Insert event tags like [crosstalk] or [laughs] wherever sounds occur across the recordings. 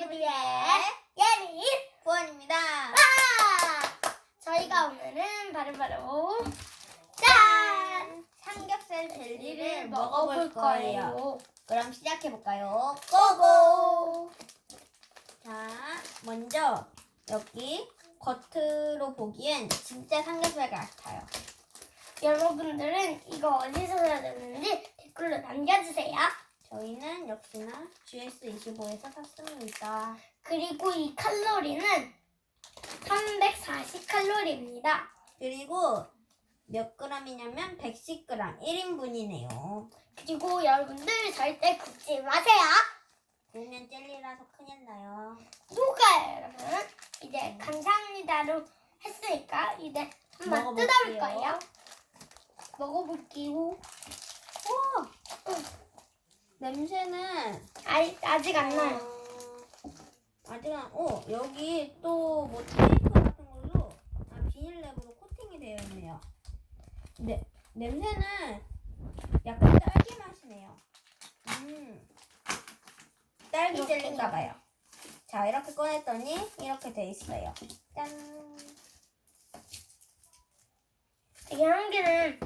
TV의 예리 부원입니다. 아! 저희가 오늘은 바로바로 짠! 삼겹살 젤리를 먹어볼 거예요. 거예요. 그럼 시작해 볼까요? 고고! 자, 먼저 여기 겉으로 보기엔 진짜 삼겹살 같아요. 여러분들은 이거 어디서 사야 되는지 댓글로 남겨주세요. 저희는 역시나 GS25에서 샀습니다. 그리고 이 칼로리는 340칼로리입니다. 그리고 몇 g이냐면 110g 1인분이네요. 그리고 여러분들 절대 굽지 마세요. 구우면 젤리라서 큰일 나요. 누가 여러분 이제 감사합니다로 했으니까 이제 한번 먹어볼게요. 뜯어볼 거예요. 먹어볼게요. 우와! 냄새는 아직 아직 안 나요. 어, 아직 안, 어, 여기 또 뭐 테이프 같은 걸로 아, 비닐랩으로 코팅이 되어 있네요. 네, 냄새는 약간 딸기 맛이네요. 음, 딸기 이렇게. 젤리인가 봐요. 자, 이렇게 꺼냈더니 이렇게 돼 있어요. 짠. 되게 한 개는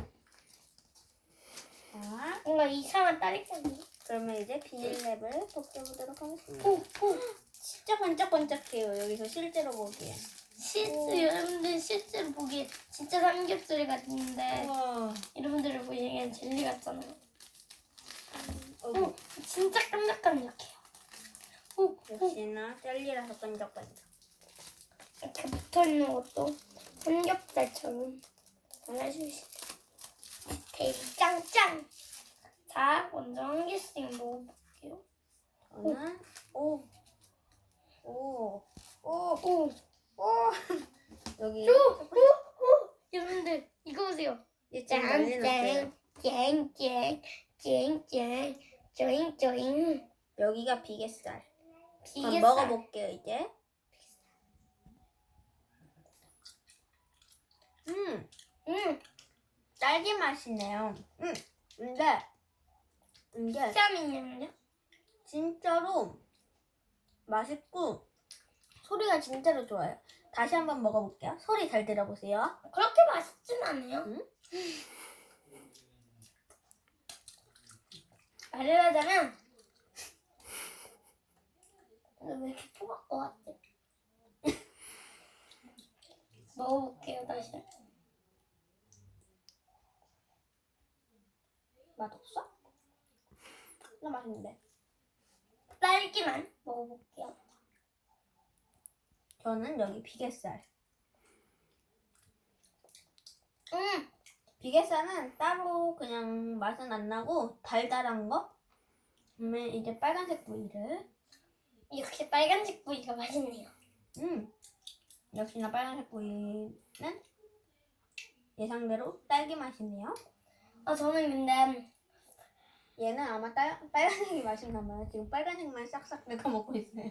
자, 뭔가 이상한 딸기향이. 그러면 이제 비닐랩을 벗겨보도록 하겠습니다. 오, 오. 진짜 반짝반짝해요. 여기서 실제로 보기엔. 실제 여러분들 실제로 보기에 진짜 삼겹살 같은데 우와. 여러분들이 보기엔 젤리 같잖아요. 어이구. 오, 진짜 깜짝깜짝해요. 오, 오. 역시나 젤리라서 끈적끈적. 이렇게 붙어 있는 것도 삼겹살처럼 잘라주시죠. 데이 짱짱. 자, 먼저 한 개씩 먹어볼게요. 저는 오, 오, 오, 오, 오. 여기 오, 오, 오. 여러분들 이거 보세요. 이제 난리 났어요. 짱짱, 짱짱, 짱짱, 쪼잉 쪼잉. 여기가 비계살. 비계살. 먹어볼게요 이제. 음, 음, 딸기 맛이네요. 음, 근데 이게 비타민이요. 진짜로 맛있고 소리가 진짜로 좋아요. 다시 한번 먹어볼게요. 소리 잘 들어보세요. 그렇게 맛있진 않아요. 음? 말을 하자면 근데 왜 이렇게 포갈 것 같지? 먹어볼게요 다시. 맛없어? 나 맛있는데. 딸기만 먹어볼게요. 저는 여기 비계살. 음, 비계살은 따로 그냥 맛은 안 나고 달달한 거. 그러면 이제 빨간색 부위를. 이렇게 빨간색 부위가 맛있네요. 음. 역시나 빨간색 부위는 예상대로 딸기 맛이네요. 아 저는 근데 얘는 아마 딸, 빨간색이 맛있나 봐요. 지금 빨간색만 싹싹 내가 먹고 있어요.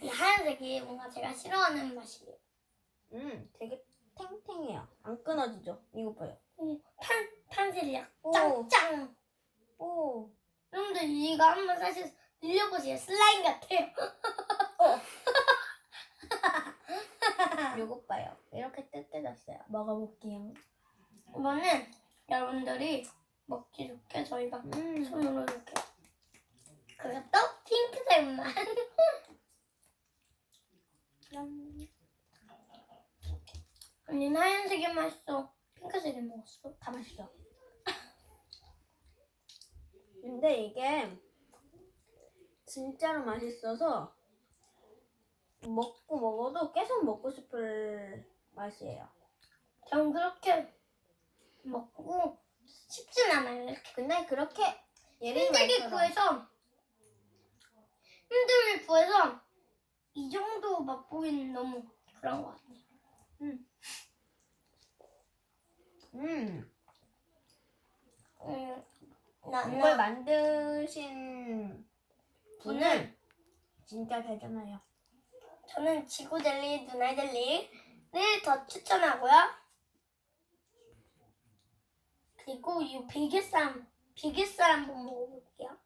이 하얀색이 뭔가 제가 싫어하는 맛이에요. 음, 되게 탱탱해요. 안 끊어지죠? 이거 봐요. 오, 탄 오. 짱짱. 오. 여러분들 이거 한번 사실 늘려보세요. 슬라임 같아요. [laughs] 요거 봐요. 이렇게 뜯겨졌어요. 먹어볼게요. 이거는 여러분들이 먹기 좋게 저희가 음. 손으로 이렇게 그것도 핑크색만 짠. 언니는 하얀색이 맛있어 핑크색이 먹었어 다 맛있어. [laughs] 근데 이게 진짜로 맛있어서 먹고 먹어도 계속 먹고 싶을 맛이에요. 전 그렇게 먹고 않아요 이렇게 근데 그렇게 힘들게 말처럼 구해서 힘들게 구해서 이 정도 맛보기는 너무 그런 것 같아요 음. 음, 나는 이걸 만드신 분은 분은 진짜 대단해요. 저는 지구 젤리, 누나 젤리를 더 추천하고요. 이거 이 비계쌈, 비계쌈 한번 먹어볼게요.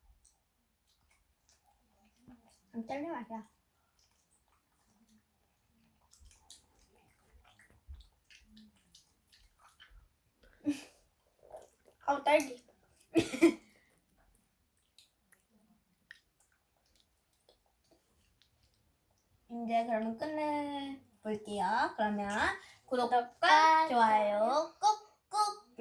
안 잘려 말이야. [laughs] 아우 딸기. [laughs] 이제 그러면 끝내볼게요. 그러면 구독과 좋아요 꼭